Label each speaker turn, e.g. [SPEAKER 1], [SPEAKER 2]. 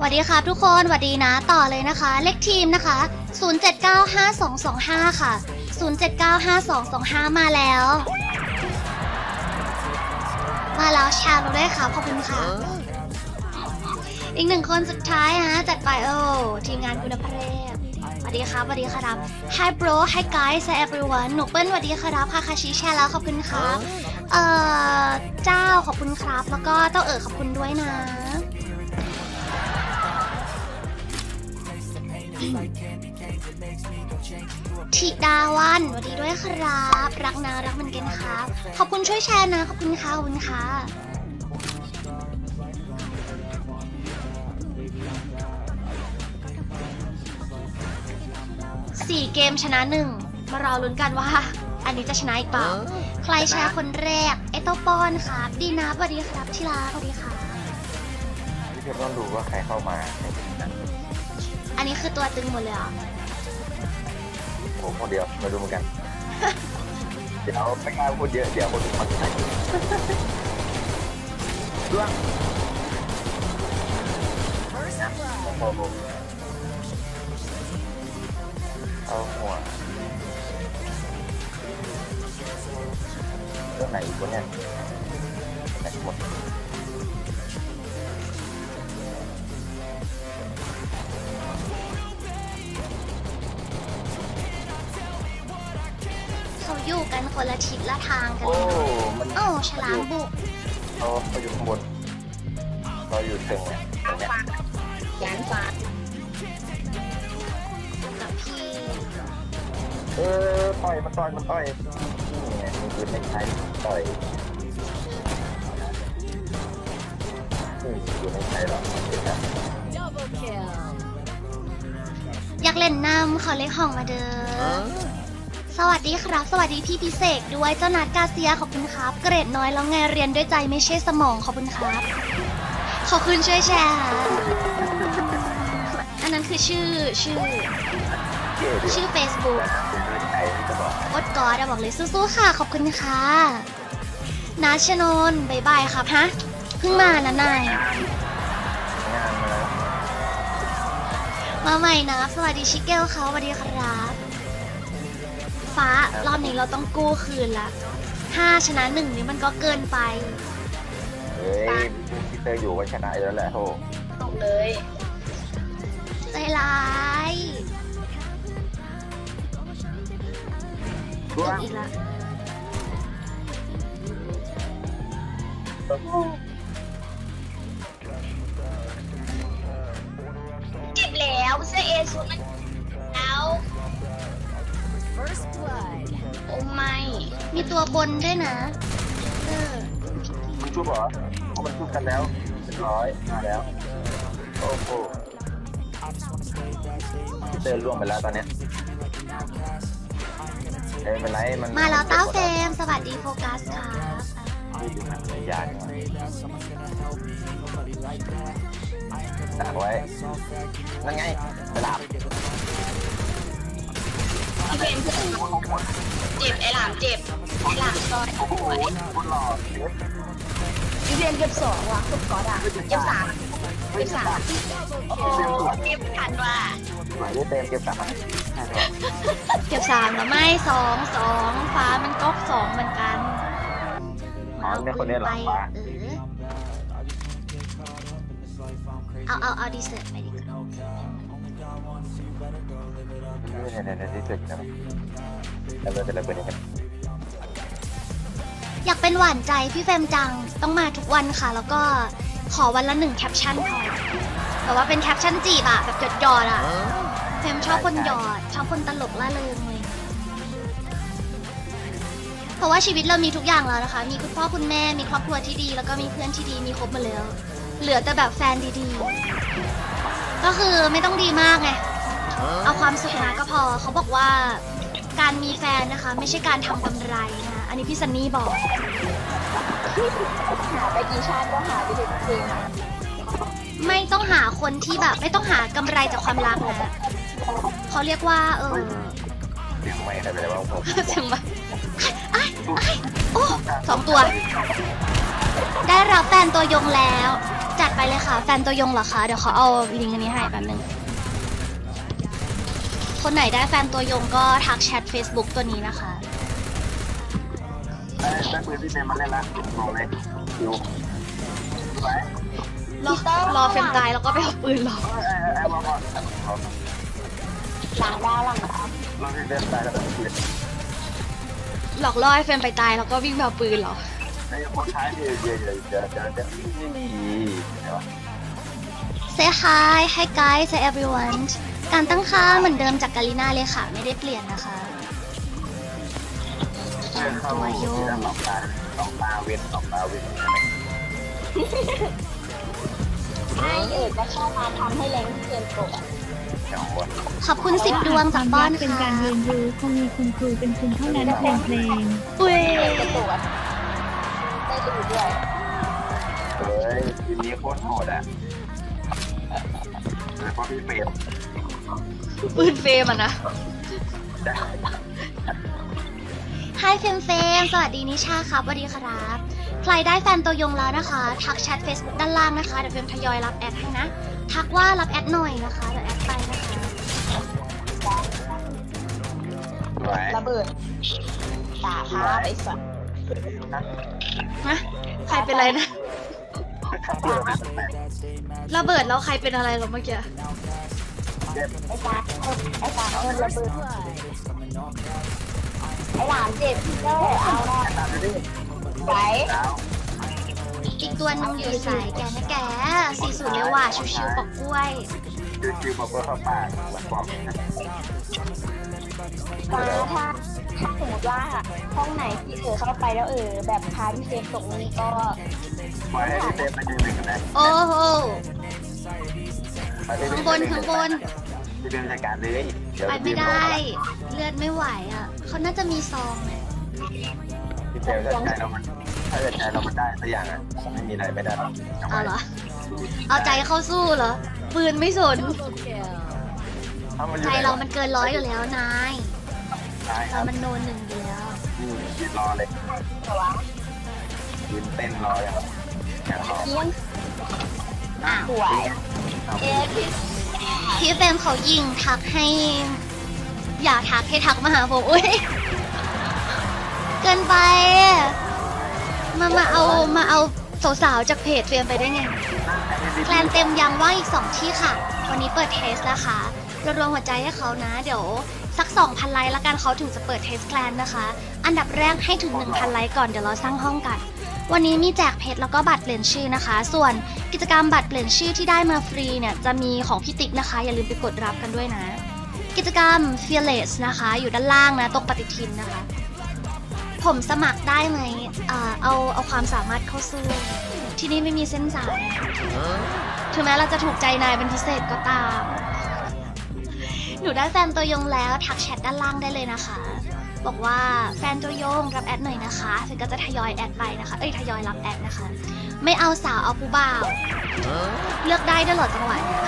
[SPEAKER 1] สวัสดีครับทุกคนสวัสดีนะต่อเลยนะคะ เลขทีมนะคะ 0795225 ค่ะ 07952225 มาแล้ว มาแล้วแชร์เราด้วยค่ะขอบคุณค่ะ อีกหนึ่งคนสุดท้ายฮะ จัดไปโอ้ทีมงานคุณภาพสวัสดีครับสวัสดีครับ Hi bro Hi guys Hi everyone หนูเปิ้ลสวัสดีครับคาคาชิแชร์แล้วขอบคุณครับเอ่อเจ้าขอบคุณครับ แล้วก็เต้าเอ๋อขอบคุณด้วยนะ ธิดาวันสวัสดีด้วยครับ รักนะรักเหมือนกันครับ ขอบคุณช่วยแชร์นะ ขอบคุณค่ะขอบคุณค่ะสี่เกมชนะหนึ่งมารอลุ้นกันว่า อันนี้จะชนะอีกเปล่า ใครแชร์คนแรกไอโตปอนครับ ดีนะสวัสดีครับที่รักสวัสดีค่ะ
[SPEAKER 2] พี่เพชรต้องดูว่าใครเข้ามาในทีมนั้น
[SPEAKER 1] อันนี้คือตัวตึงหมดเลยเหรอ
[SPEAKER 2] ผมคนเดียวมาดูเหมือนกัน เดี๋ยวไม่กล้าพูดเยอะเดี๋ยวคนอื่นเขาจะไหนเรื่องโอ้โหเอาหัวเรื่องไหนอีกวะเนี่ยไหนหมด
[SPEAKER 1] คนละทิศละทางกัน
[SPEAKER 2] โอ้
[SPEAKER 1] เลย
[SPEAKER 2] มัน
[SPEAKER 1] โอ้ฉลามบุก
[SPEAKER 2] เขาเขาอยู่ข้างบนเราอยู่ถึงเนี่ยตรงเนี้ย
[SPEAKER 3] ยานฟ้า
[SPEAKER 1] กับพี่
[SPEAKER 2] เออต่อยมันต่อยมันต่อยนี่ไงมันคือไม่ใช่ต่อยอืมคือไม่ใช่หรอกเดี๋ยวนะ
[SPEAKER 1] อยากเล่นน้ำเขาเล็กห้องมาเด้อ สวัสดีครับ สวัสดีพี่พิเศษด้วยเจ้านัดกาเซียขอบคุณครับ เกรดน้อยแล้วไงเรียนด้วยใจไม่ใช่สมองขอบคุณครับ ขอบคุณช่วยแชร์ค่ะอันนั้นคือชื่อชื่อ ชื่อ Facebook
[SPEAKER 2] อก
[SPEAKER 1] อดกอดอะบอกเลยสู้ๆค่ะ ขอบคุณค่ะนาชนนบายบายครับฮะเพิ่งมานะนาย
[SPEAKER 2] มาแล้ว
[SPEAKER 1] มาใหม่นะ สวัสดีชิเกลเขาสวัสดีครับ ฟ้ารอบนี้เราต้องกู้คืนละห้าชนะหนึ่งนี่มันก็เกินไป
[SPEAKER 2] เฮ้ยพี่เตอร์อยู่ว่าชนะอยู่แล้วแหละโธ่
[SPEAKER 3] ตกเลย
[SPEAKER 1] ใจร้าย
[SPEAKER 2] ร่ว
[SPEAKER 1] จบ
[SPEAKER 2] ง
[SPEAKER 1] อีกละ
[SPEAKER 3] เจ็บแล้วเสื้อเอซูมันแล้ว โอ้ไม่
[SPEAKER 1] มีตัวบนด้วยนะ เออ
[SPEAKER 2] มันชุบเหรอเพราะมันชุบกันแล้วเรียบร้อยมาแล้ว โอ้โหพี่เตอร์ล่วงไปแล้วตอนเนี้ยเอ้ยไม่เป็นไรมัน
[SPEAKER 1] มาแล้วเต้าเฟรมสวัสดีโฟกัสค่ะ
[SPEAKER 2] พี่ดูหนังในยานก่อนดักไว้นั่นไงสลับ
[SPEAKER 3] พี่เพนเจ็บไอ้หลามเจ็บไอ้หลามซอย
[SPEAKER 2] โอ้โหหลอ
[SPEAKER 3] พี่เพนเก็บสองว่ะเก็บก๊อตอะเก็บสามเก็บสามโอ้เก็บทันว่ะ
[SPEAKER 2] หมายเลขเต็มเก็บสาม
[SPEAKER 1] เก็บสามแล้วไม่สองสองฟ้ามันก็สองเหมือนกัน
[SPEAKER 2] อ๋อเนี่ยคนนี้หรอ
[SPEAKER 1] ไป
[SPEAKER 2] ฟ้า
[SPEAKER 1] เออเอาเอาเอาดีเซอร์ไปดีกว่า
[SPEAKER 2] เนี่ยเนี่ยเนี่ยที่เกิดอยู่นะแล้วเราจะอะเป็นยังไง
[SPEAKER 1] อยากเป็นหวานใจพี่เฟรมจังต้องมาทุกวันค่ะ แล้วก็ขอวันละหนึ่งแคปชั่นพอแต่ว่าเป็นแคปชั่นจีบอะแบบหยดหยอดอะเฟรมชอบคนหยอดชอบคนตลกล่าเริงเลยเพราะว่าชีวิตเรามีทุกอย่างแล้วนะคะ มีคุณพ่อคุณแม่มีครอบครัวที่ดี แล้วก็มีเพื่อนที่ดีมีครบมดแล้ว เหลือแต่แบบแฟนดีๆ ก็คือไม่ต้องดีมากไง เอาความสุขมาก็พอ เขาบอกว่าการมีแฟนนะคะ ไม่ใช่การทำกำไรนะคะอันนี้พี่ซันนี่บอก
[SPEAKER 3] หาไปกี่ชาติก็หาไปถึงเพลงอะ
[SPEAKER 1] ไม่ต้องหาคนที่แบบ ไม่ต้องหากำไรจากความรักนะเขาเรียกว่า เออ
[SPEAKER 2] เสียงไม่ใครไปเลยว่าผม
[SPEAKER 1] ถึงแบบไอ้ไอ้ายโอ้สองตัว ได้รับแฟนตัวยงแล้ว จัดไปเลยค่ะ แฟนตัวยงเหรอคะ เดี๋ยวเขาเอาลิงก์อันนี้ให้แป๊บนึง คนไหนได้แฟนตัวยงก็ทักแชท Facebook ตัวนี้นะคะ
[SPEAKER 2] ได้ได้ปืนพี่เจมมาเล่นละบอกเลยคิวไป
[SPEAKER 1] รอรอเฟรมตายแล้วก็ไปเอาปืนหรอ
[SPEAKER 2] เอ้ยเอ้ยเอ้ยบอกก่อนเอา
[SPEAKER 3] หลังดาวหลังดาว
[SPEAKER 2] เราเล่นได้แล้วก็ปืน
[SPEAKER 1] หลอกล่อให้เฟรมไปตายแล้วก็วิ่งไปเอาปืนเหรอ
[SPEAKER 2] ไอ้คนท้ายเดี๋ยวเดี๋ยวเดี๋ยวเดี๋ยวเดี๋ยวนี่เดี๋ยว
[SPEAKER 1] Say hi hi guys say everyone การตั้งค่าเหมือนเดิมจากกาลิน่าเลยค่ะ ไม่ได้เปลี่ยนนะคะ
[SPEAKER 2] เพื่อเข้าที่ด้านหลอกตาหลอกตาเว้นหลอกตาเว้น
[SPEAKER 3] ให้เอกก็เข้ามาทำให้แรงที่เกมตกอะ
[SPEAKER 2] แถวหัว
[SPEAKER 1] ขอบคุณสิบดวงจากบ้าน
[SPEAKER 4] เป็น
[SPEAKER 1] ค่ะ
[SPEAKER 4] การเรียนรู้คงมีคุณครูเป็นคุณเท่านั้นเพลงเพลง
[SPEAKER 1] อุ้ย
[SPEAKER 3] เกมจะตกอะได้ดูด้วย
[SPEAKER 2] เฮ้ยทีนี้โคตรโหดอะแล้วก็พี่เฟรม
[SPEAKER 1] ปืนเฟรมอะนะ
[SPEAKER 2] ได้
[SPEAKER 1] Hi เฟรมเฟรมสวัสดีนิชาครับสวัสดีครับ ใครได้แฟนตัวยงแล้วนะคะ ทักแชท Facebook ด้านล่างนะคะ เดี๋ยวเฟรมทยอยรับแอดให้นะ ทักว่ารับแอดหน่อยนะคะ เดี๋ยวแอดไปนะคะ
[SPEAKER 2] สวย
[SPEAKER 3] ระเบิดตาพาไปสัตว์
[SPEAKER 1] นะใครเป็นอะไรนะ ระเบิดแล้วใครเป็นอะไรเหรอเมื่อกี้
[SPEAKER 3] ไอ้ตาไอ้ตาโดนระเบิดไอ้หลานเจ็บเด้อเอาละ
[SPEAKER 2] ตามไปดิ
[SPEAKER 3] ไหว
[SPEAKER 1] อีกตัวหนึงอยู่สายแกนะแกสี่สูตรเลยว่ะชิวๆปอกกล้วย
[SPEAKER 2] คือคิวบอกว่าเข้าปากมันบอกนะ
[SPEAKER 3] ตาถ้าถ้าสมมติว่าห้องไหนที่เออเข้าไปแล้วเออ แบบพาพี่เจมตกนี้ก็
[SPEAKER 2] ปล่อยให้พี่เฟรมมายืนหนึ่งกันนะ
[SPEAKER 1] โอ้โห
[SPEAKER 2] ไปเลย
[SPEAKER 1] ข้างบนข้างบน
[SPEAKER 2] พี่เฟรมจัดการเลยเดี๋ยว
[SPEAKER 1] ไปไม่ได้ เลือดไม่ไหวอะ เขาน่าจะมีซองไหม
[SPEAKER 2] พี่เฟรมถ้าใจเรามันถ้าเกิดใจเรามันได้สักอย่างอะไม่มีอะไรไม่ได้หรอก
[SPEAKER 1] เอาเหรอ เอาใจเข้าสู้เหรอ ปืนไม่สน
[SPEAKER 2] ถ้ามันอ
[SPEAKER 1] ใจ
[SPEAKER 2] ยู่ใน
[SPEAKER 1] เรามันเกินร้อยอยู่แล้วนาย
[SPEAKER 2] ใช่ค
[SPEAKER 1] เรา
[SPEAKER 2] รับ
[SPEAKER 1] มันโนนหนึ่งอยู่แล้ว
[SPEAKER 2] อืมยืนรอเลยยืนเต้นรอเลยครับแข่งรอ
[SPEAKER 3] เที่ยง
[SPEAKER 1] อ้าว
[SPEAKER 3] สวยเอ๊ะพี่
[SPEAKER 1] พี่เฟรมเขายิงทักให้ อย่าทักให้ทักมาหาผมอุ้ยเกินไปมามาเอามาเอาสาวๆจากเพจเฟรมไปได้ไงแคลนเต็มยังว่างอีก 2 ที่ค่ะ วันนี้เปิดเทสแล้วค่ะ รวมหัวใจให้เขานะ เดี๋ยวสัก 2,000 ไลค์แล้วกันเขาถึงจะเปิดเทสแคลนนะคะ อันดับแรกให้ถึง 1,000 ไลค์ก่อนเดี๋ยวเราสร้างห้องกัน วันนี้มีแจกเพชรแล้วก็บัตรเปลี่ยนชื่อนะคะ ส่วนกิจกรรมบัตรเปลี่ยนชื่อที่ได้มาฟรีเนี่ยจะมีของพี่ติ๊กนะคะ อย่าลืมไปกดรับกันด้วยนะ กิจกรรม Fearless นะคะ อยู่ด้านล่างนะตรงปฏิทินนะคะ ผมสมัครได้ไหมอ่าเอาเอาความสามารถเข้าสู้ที่นี่ไม่มีเส้นสายถึงแม้เราจะถูกใจนายเป็นพิเศษก็ตาม นูได้แฟนตัวยงแล้วทักแชทด้านล่างได้เลยนะคะ บอกว่าแฟนตัวยงรับแอดหน่อยนะคะถึงก็จะทยอยแอดไปนะคะ เอ้ยทยอยรับแอดนะคะ ไม่เอาสาวเอาผู้บ่าว เลือกได้ด้วยเหรอจังหวะเนี้ย